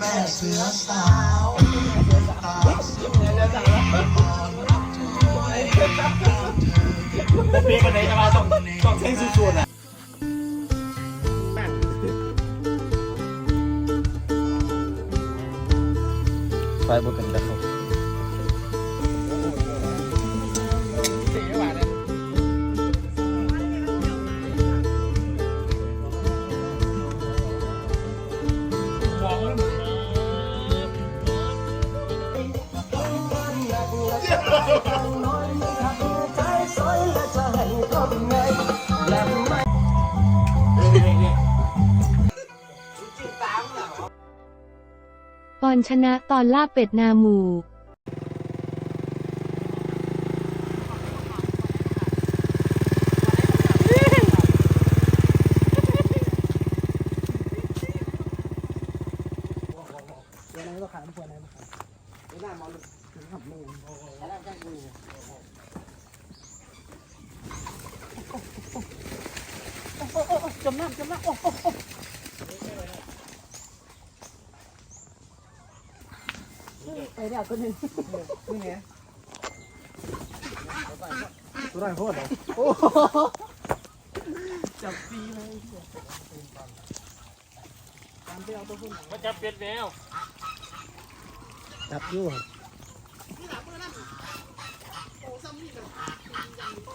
แต่ปีกันไหนจะมาต้องต้องใช้สุดๆอะไปบุกันจะ รชนะตอนล่าเป็ดนาหมู เดี๋ยวอะไรก็ขายน้ำพวนอะไรมาขายเดี๋ยวหน้ามอลถึงขับมือแล้วก็มือจมน้ำจมน้ำโอ้โหไปแล้ว ตัวหนึ่งนี่ไงตัวไหนโคตรโอ้โหจับปีเลยตามไปเอาตัวพุ่นมันจะเป็ดแมวจับอยู่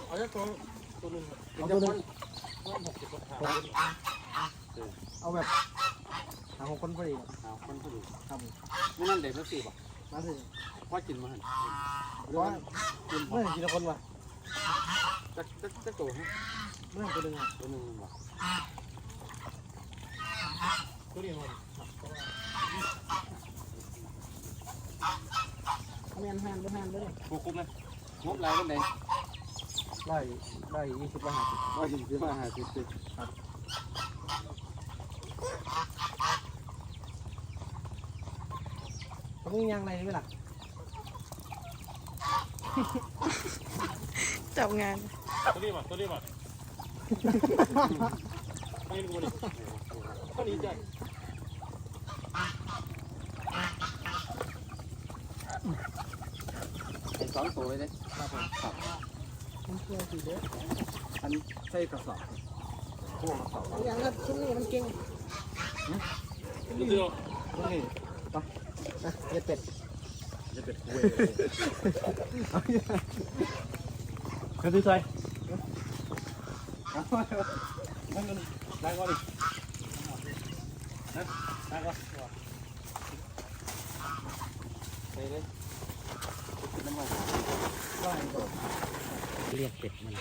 เอาจะตัวตัวนึงเอาตัวหนึ่งหกสิบคนเอาแบบหาหกคนพอดีเอาคนผู้ดูครับไม่นั่นเด็กไม่สี่ป่ะ มาสิพ่อกินมาหันว่าเมื่อกี่คนวะจะจะจะตัวฮะเมื่อตัวหนึ่งอะตัวนึงป่ะตัวนี้มันแมนหันไปหันไปเลยโคคุ้มเลยงบรายวันใดไล่ไล่ยี่สิบไล่ห้าสิบว่าถึงซื้อมาหาสิบสิบ มึงยังไงไม่ล่ะจับงาน ตัวนี้ป่ะตัวนี้ป่ะไม่รู้เลยก็ดีใจไอ้สองตัวเลยเนี่ยครับผมครับมันเชื่อสิเด้ออันใส่กระสอบพวกกระสอบอย่างนั้นช่วงนี้มันเก่งเดี ยวนี่ไปนะเย็ดเป็ดจะเป็นเวก็คือใส่นั่นนั่นได้ก่อนดินะได้ก่อนไปเลยน้ำมันเรียกเป็ดมัน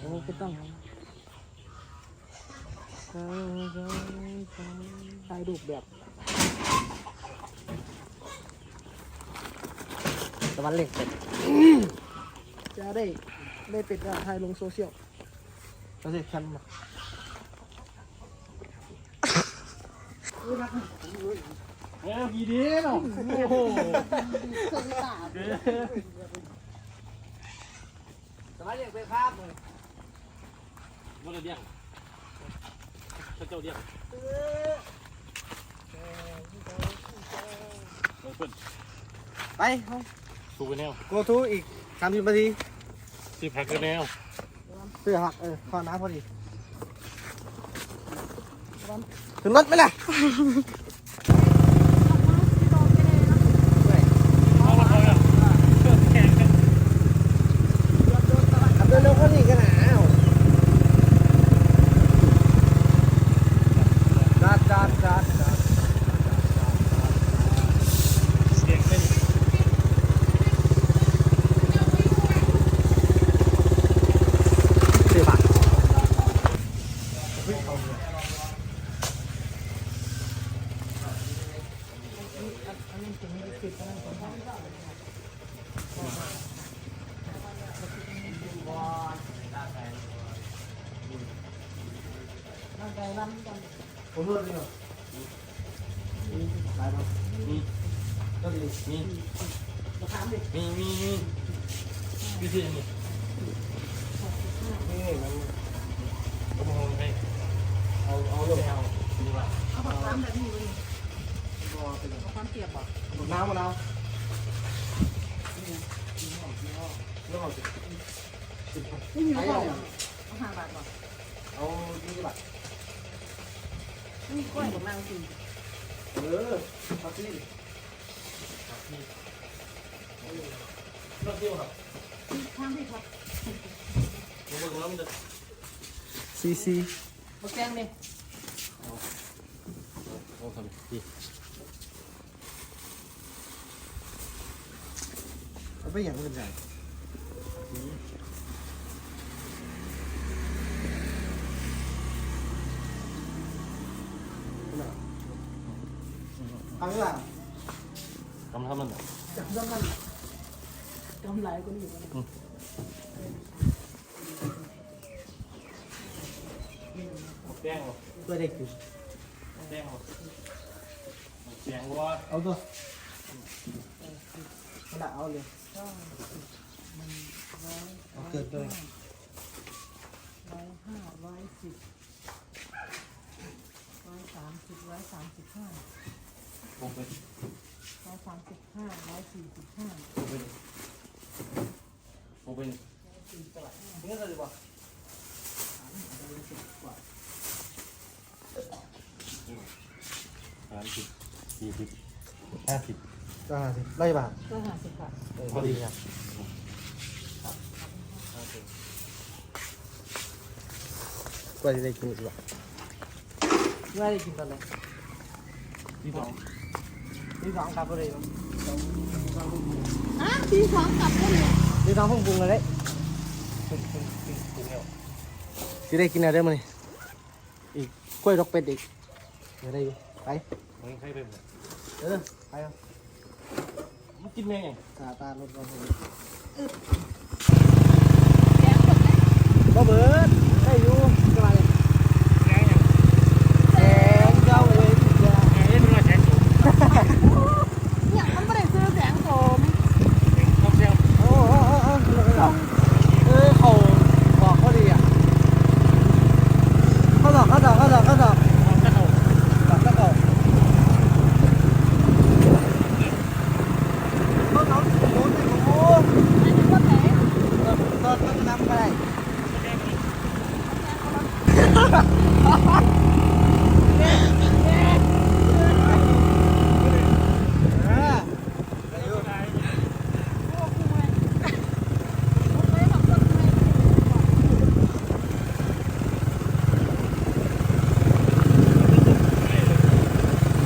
โอ้ก็ต้องถ่ายรูปแบบตะวันเล็กเป็ดจะได้ได้เป็ดก็ถ่ายลงโซเชียลก็สิคันมาเอ้ยกี่ดีเนาะโอ้โหสมัยเรีย กเป็นภาพเลยมันจะเดี่ยงเจ้าเดี่ยงเปิ้ลไปสูไปแนวโกทูอีกสามสิบนาทีสิบหักกันแนวเสื้อหักเออข้อน้ำพอดีถึงรถไหมล่ะ เอาละเอาละแข่งกัน ขับเร็วๆก็นี่กันหนาวจัดจัดจัดจัด เสียงเป็น สิบบาท ก่ร้านกันผมรวดเลยเหรอนี่ตายแล้ว มี ก็ดี มี มาถามดิ มีมีมีวิธีนี้นี่มันก็มองให้เอาเอาลงเอาดีกว่า เอาผักน้ำแบบนี้เลยรอเป็นความเปียกบ่น้ำมะนาวนี่มีอะไรเอาห้าบาทก่อน เอายี่สิบบาท นี่กล้วยกับนางสิ เออมาที่นี่รถเที่ยวครับ ข้างที่ครับ ผมบอกแล้วมันจะ ซีซีมาแกงนี่โอ้ทำดีเอาไปอย่างอื่นใส่เอาเวลากำทำมันจับซ้ำนั่นกำไรก็นี่กัน แป้ง ตัวเด็กอยู่แป้งแป้งว่าเอาตัวขนาดเอาเลยเอาเกิดเลยร้อยห้าร้อยสิบร้อยสามสิบร้อยสามสิบห้าผมเป็นร้อยสามสิบห้าร้อยสี่สิบห้าผมเป็นผมเป็น นี่ก็เลยบอก สามสิบสี่สิบห้าสิบ ก็ห้าสิบไล่บาทก็ห้าสิบบาทพอดีครับกว่าจะได้กินอีกบ่ว่าได้กินตอนไหนที่สองที่สองกลับไปเลยอะตีสองกลับได้เลยนี่น้องเพิ่งปรุงเลยเด้ปรุงปรุงปรุงปรุงแล้วสิได้กินอะไรได้มั้ยอีกกล้วยดอกเป็ดอีกเดี๋ยวได้อยู่ไปมันใครเป็นเออไปเอามัน กินแม่งยังตาตาลดก่อนแกงหมดแล้วบ่เบิดได้อยู่สบายเลย แกงยัง แกงเจ้าเว้ยจ้า แกงเล่นมาแกงสูง เนี่ยมันไม่ได้ซื้อแสงโสม แกงข้าวเสี้ยว โอ้โอ้โอ้โอ้เออเขาบอกเขาดีอะเขาดอกเขาดอกเขาดอกเขาดอก ข้าวเสี้ยว ดอกเขาดอกเขาดอกโอ้ยโอ้ย อันนี้ก็แพง ตอนต้นน้ำก็ได้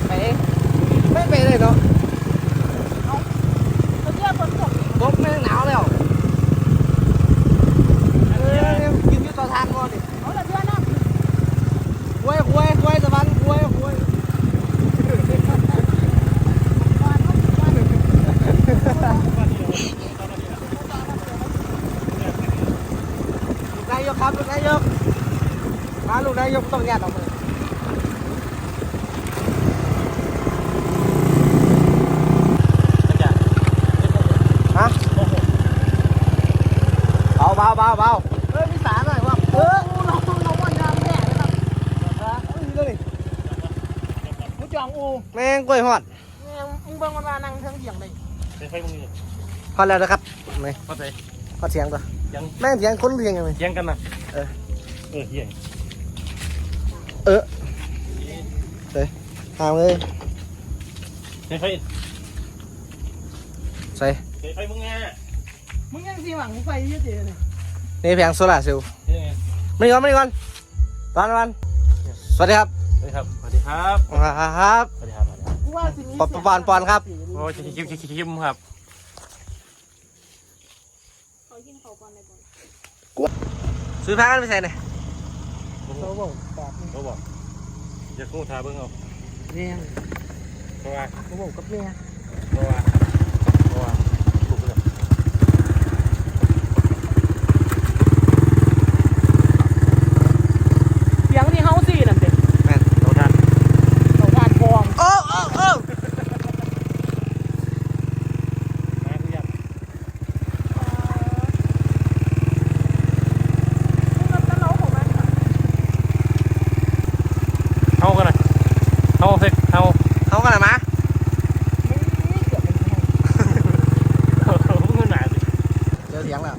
ไปไม่ไปเลยเนาะ เขาเรียกคนตก ตกแม่งหนาวแล้วเออกินอยู่ต่อทางก่อนดิ เขาเลยเพื่อนนะ ควยควยควยตะวันควยควย วันวัน ลูกนายกครับลูกนายกมาลูกนายกต้ออกมาฮะเบาเบาเบาเบาเฮ้ยมีสารหน่อยว่ะเออเราต้องระวังยามแย่นะครับเฮ้ยผู้จองอูแม่งกล้วยหอดเนี่ยมึงเบิ่งมันว่านั่งเทิงเถียงเลยเป็นไฟมึงนี่พอแล้วนะครับไม่เข้าใจพอเสียงตัวยังแม่งเสียงคนเรียงยังไงเถียงกันนะเออเออเฮีย เออเลย ตามเลยเป็นไฟใส่เป็นไฟมึงไงมึงยังสีหวังไฟเยอะเจ๋เลยนี่แผงโซลาร์เซลล์เฮ้ยไม่ก่อนไม่ก่อนวันวันสวัสดีครับ สวัสดีครับ สวัสดีครับครับสวัสดีครับสวัสดีครับกูว่าสิมีปอนปอนปอนครับ โอ้ยคิมคิมคิมคิมครับเขากินเขาก่อนเลยก่อนซื้อผ้ากันไปใส่หน่อยเขาบอกแบบนี้เขาบอกอย่าคู่ทาเบิ้งเอา เนี่ยเพ เขาเฮ็เขาเขากันละมะเจอเสียงแล้ว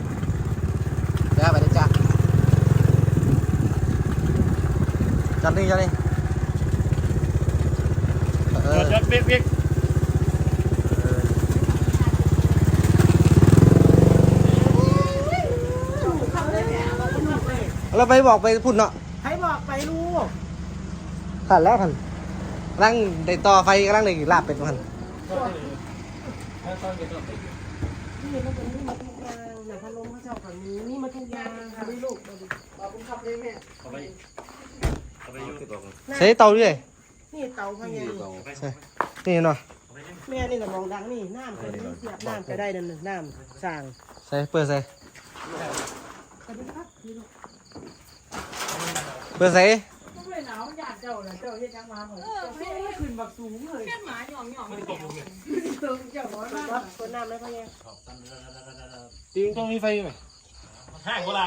เดี๋ยวไปเลยจ้าจัดนี่จัดนี่เออจัดเบียกเบียกเราไปบอกไปพุ่เนาะให้บอกไปลูกขันแล้วขัน กำลังได้ต่อไฟกำลังได้ลาบเป็ดมันนี่มันเป็นนี่มาทุกอย่างางพัดลมเขาชอบฝั่งนี้นี่มาทุกอย่างค่ะนี่ลูกเราดูบอกคุณขับเลยแม่เอาไปเอาไปอยู่ใช้เตาด้วยนี่เตาพังยังใช่นี่เนาะแม่นี่กับมองดังนี่น้ำเคยนี่เสียบน้ำก็ได้นั่นน่ะน้ำสั่งใส่เปิดใส่สวัสดีครับนี่ลูกเปิดใส่ หนาวอยากเจ้าน่ะเจ้าเฮ็ดยังมาเหมือนเจ้าเฮ็ดไม่ขึ้นบักสูงเลยแค่หมาหย่องหย่องไม่ได้ตกลงเนี่ยเติมเจ้าร้อนมากคนน้ำเลยพ่อแม่จริงต้องมีไฟไหมห้างเวลา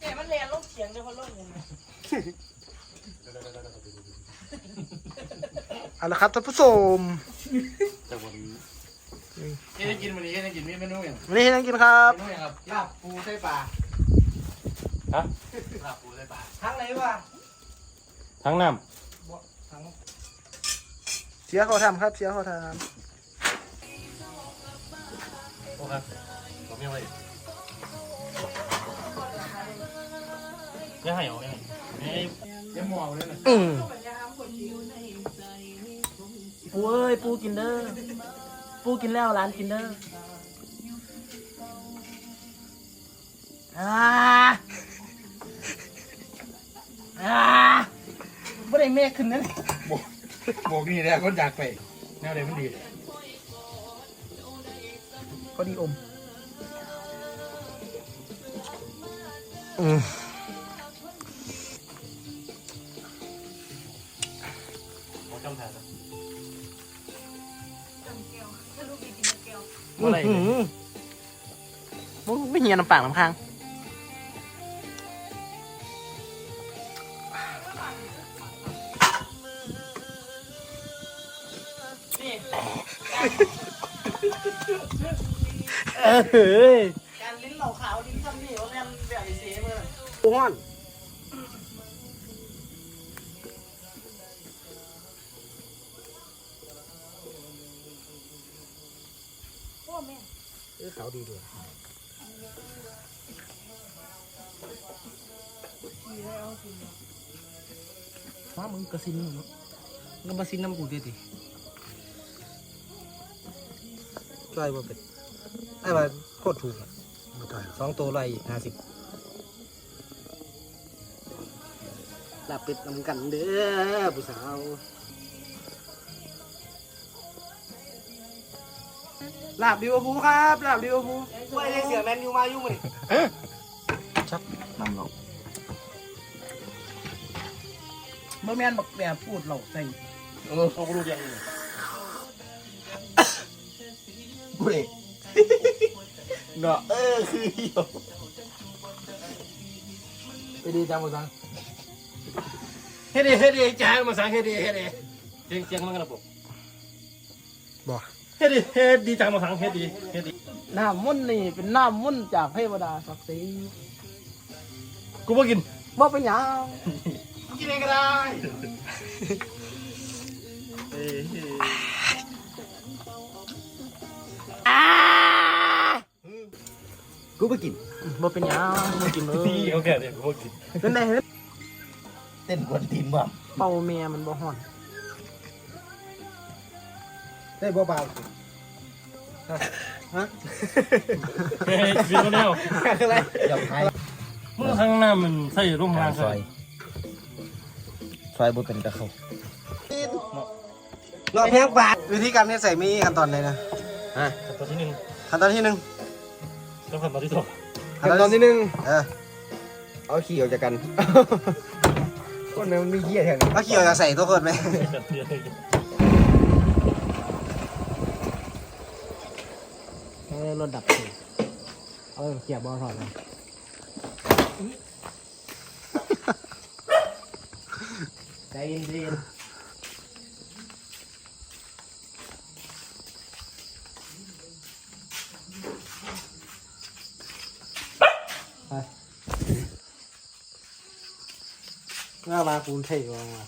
เอ๋มันเรียนลูกเฉียงเลยคนลูกยังไงเอาละครับท่านผู้ชมแต่วันนี้แค่ได้กินวันนี้แค่ได้กินไม่เมนูอย่างวันนี้ให้นั่งกินครับเมนูอย่างครับลาบปูไส้ปลา ฮะลาบปูใส่ปลาทั้งไหนวะทั้งน้เสียเขาทำครับเสียเขาทำโอ้ครับผมยังไงยังให้เหรอยังให้เอ้ยยังมองเลยนะำอืมปูเอ้ยปูกินเด้อปูกินแล้วร้านกินเด้ออ่า อ่าไม่ได้เมฆขึ้นนั่นบอกนี่แหละคนอยากไปแนวไหนมันดีพอดีอมอืมเขาจำทางครับอืมอืมมึงไม่เหียน้ำปากน้ำค้าง เอ้ยการลิ้นเหล่าขาวลิ้นซ้ำนี่ว่าแม่นแบบไอ้เสียมือปูห้อนเออขาวดีด้วยว้ามึงกระซินเนาะมึงมาซินน้ำกูดิดิช่วยบ่เป็ด ไอ้ว่าโคตรถูกอะสองตัวร้อยห้าสิบลาบเป็ดนำกันเด้อผู้สาวลาบลิเวอร์พูลครับลาบลิเวอร์พูลว่าไอ้เสียแมนยูมาอยู่มั้ยชักนำเราเมื่อแม่นบักแบบพูดเหล่าใส่เออเขารู้ยังเว้ย เนาะเออคือเหี่ยวไปดีจังมาสังเฮ็ดดิเฮ็ดดิจ้างมาสั่งเฮ็ดดิเฮ็ดดิเจียงเจียงมันกันระบบบ่เฮ็ดดิเฮ็ดดีจังมาสั่งเฮ็ดดิเฮ็ดดิน้ำมุ่นนี่เป็นน้ำมุ่นจากเทวดาศักดิ์ศรีกูบ่กินบ่เป็นหยังกินเองก็ได้เอ้ย กูไปกินบ่เป็นหยังบ่กินเลนี่ยเขาแก่เนี่ยกูบ่กินเป็นได้เฮ็ดเต้นกวนตีนบ่เป่าเมียมันบ่ฮ้อนได้บ่เบาฮะเฮ้ยกินมาแล้วอะไรอย่าพายเมื่อข้างหน้ามันใส่ร่มกาลางรซอยซอยบ่เป็นตะเขารอบแพงบาทวิธีการเฮ็ดใส่มีขั้นตอนใดนะฮะตัวที่หนึ่งขั้นตอนที่หนึ่ง แล้วขั้นตอนที่สองขั้นตอนที่หนึ่งเออเอาขี้ออกจากกันคนนั้นมันมีเหี้ยแทนเอาเกี่ยวจะใส่ตัวคนไหมจัดเตียเลยเออรถดับสิเอาเกียบบอลถอดเลยใจเย็น เมื่อมาปูนเทวมา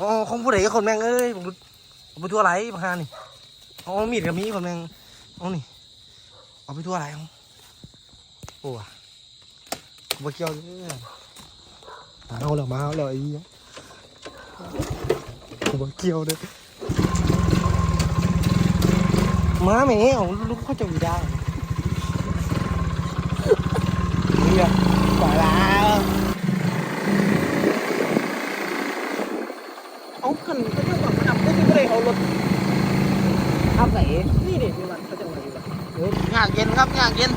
อ๋อของผู้ใดก็คนแม่งเอ้ยผมผมไปทั่วไรบางฮานี่อ๋อมีดกับมีคนแม่งเอานี่เอาไปทั่วไรเอาโอ้ว่ะผมไปเกี่ยวเลยมาเอาแล้วมาเอาแล้วไอ้เหี้ยผมเกี่ยวเลยมาแม่เอาลูกเขาจะมีได้เนี่ยปล่อยล้ว เอาขันก็จะแบบขับก็จะไม่ได้ เอารถขับไหนนี่เด็กมีวันเขาจะมาอยู่แบบเอองานเย็นครับงานเย็น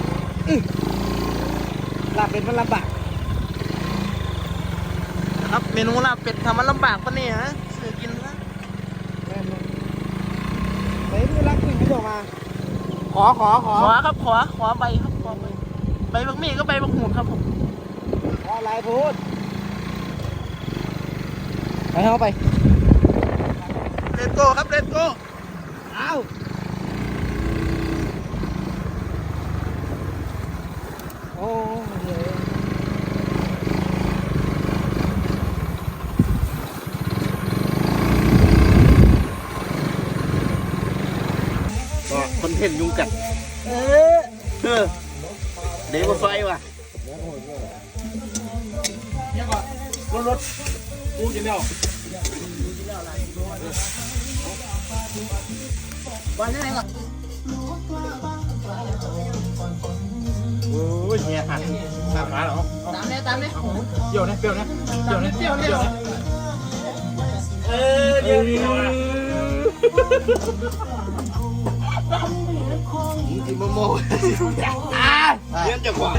อื้อลาบเป็ดมันลำบากครับเมนูลาบเป็ดทำมันลำบากปะเนี่ยฮะซื้อกินนะแม่นบ่ไปดูรักหนึ่งเขาจะมาขอขอขอขวาครับขวาขวาใบครับขวาใบใบบักมี่ก็ใบบักหูดครับผมขอลายพูดไปเข้าไปเล ตโก้ครับเลตโก้เอาโอ้เฮ้ยก็คอนเทนต์ยุงกัด เออเออเดี๋ยวมาไฟว่ะรถรถกูจะเลี้ยว วันนี้ไหนก่อนโอ้ยเฮียหันหน้าขาเหรอตามเลยตามเลยเกี่ยวนะเกี่ยวนะเกี่ยวนะเกี่ยวนะเกี่ยวนะเออเดี๋ยวนี้จิมโมอ่าเลี้ยงจะขวาง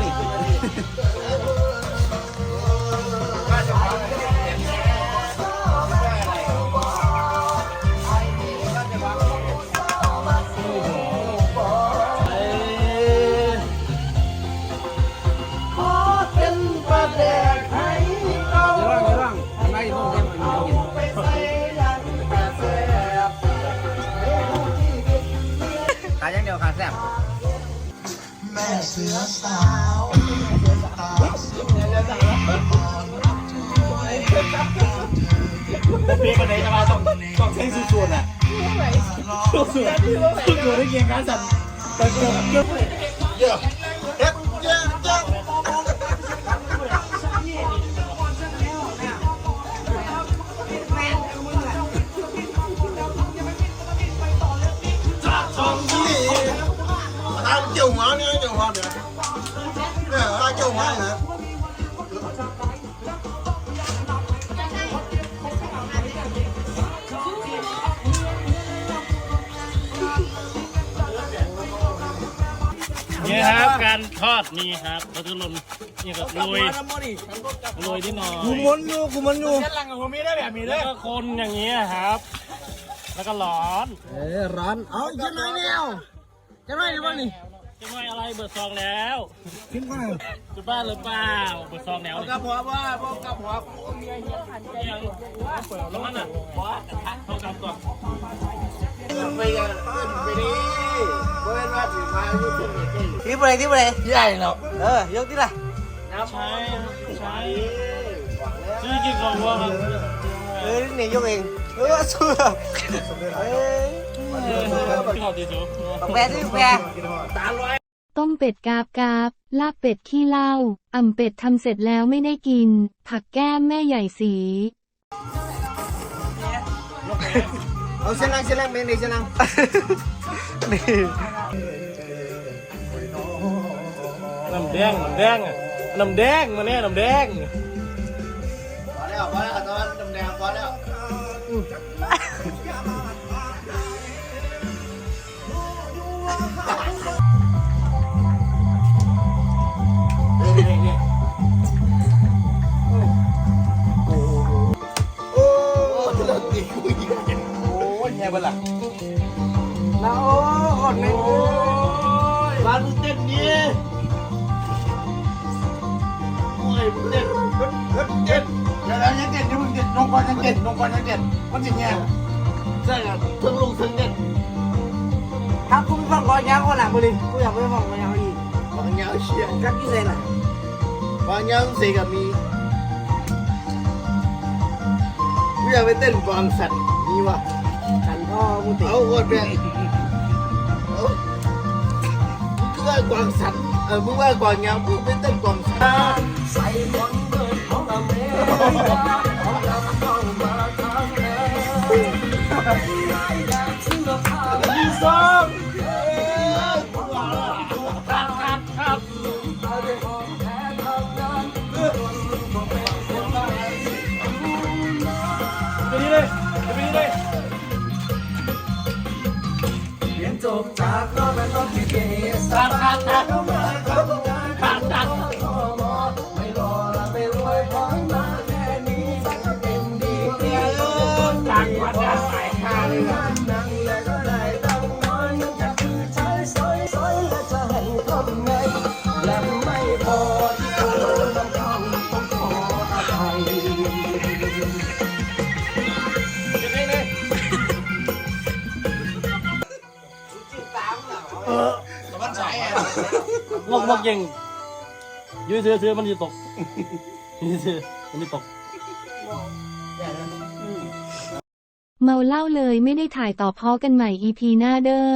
เพียงกันไหนจะมาต้องต้องใช้สุดๆอะสุดๆสุดๆได้เกียงการสั่นแต่เกี่ยวเกี่ยวเยอะเฮ็ดเยอะเยอะเกี่ยวหัวเนี่ยเกี่ยวหัวเนี่ย ทอดนี่ครับเราจะลนนี่ครับโรยโรยนิดหน่อยกูมันอยู่กูมันอยู่แล้วก็คนอย่างนี้ยครับ แล้วก็ร้อนเออร้อนเอาจะไหนแนวจะไหนดีวะนี่จะไม่อะไรเบิดซองแล้วขึ้นมาจุดบ้านหรือเปล่าเบิดซองแล้วกับหัวว่าพวกกับหัวยังเปิดแล้วมันอะเท่ากันก่อน ไปกันไปดิเว้นว่าถือมาอยู่ที่นี่ที่อะไรที่อะไรใหญ่เนาะเออยกที่ละใช่ใช่ชื่อกินของวัวครับเออนี่ยกเองเออเชื่อเอ้ยขอบดีจุ๊บบักแต้มเป็ดกาบกาบ ลาบเป็ดขี้เหล้าอ่ำเป็ดทำเสร็จแล้วไม่ได้กิน ผักแก้มแม่ใหญ่สี เอาเส้นลังเส้นลังเมนเลยเส้นลังนี่น้ำแดงน้ำแดงอะน้ำแดงมาเนี่ยน้ำแดงพอแล้วพอแล้วตอนน้ำแดงพอแล้ว คนแม่งเอ้ยบ้านมึงเต้นนี้โอ้ยมึงเต้นเฮ้ยเฮ้ยเต้นเดี๋ยวยังเต้นยังมึงเต้นนงกรยังเต้นนงกรยังเต้นมันจริงไงใช่ครับทั้งลุงทั้งเต้นครับกูไปฟังก่อนยางคนหลังมาดิกูอยากไปฟังก่อนยางอีกบางอย่างเชียร์กักกี่เซนอะบางอย่างเสกับมีกูอยากไปเต้นกวางสัตว์มีวะขันพ่อมึงติ เอาโคตรแม่งเอามึงว่ากวางสันเออมึงว่ากวางยางมึงเปเต้นกวางสัตว์ you get. งอกงอกยังยืดเสือเสือมันจะตกยืดเสือมันจะตกเมาเล่าเลยไม่ได้ถ่ายต่อพอกันใหม่ EP หน้าเด้อ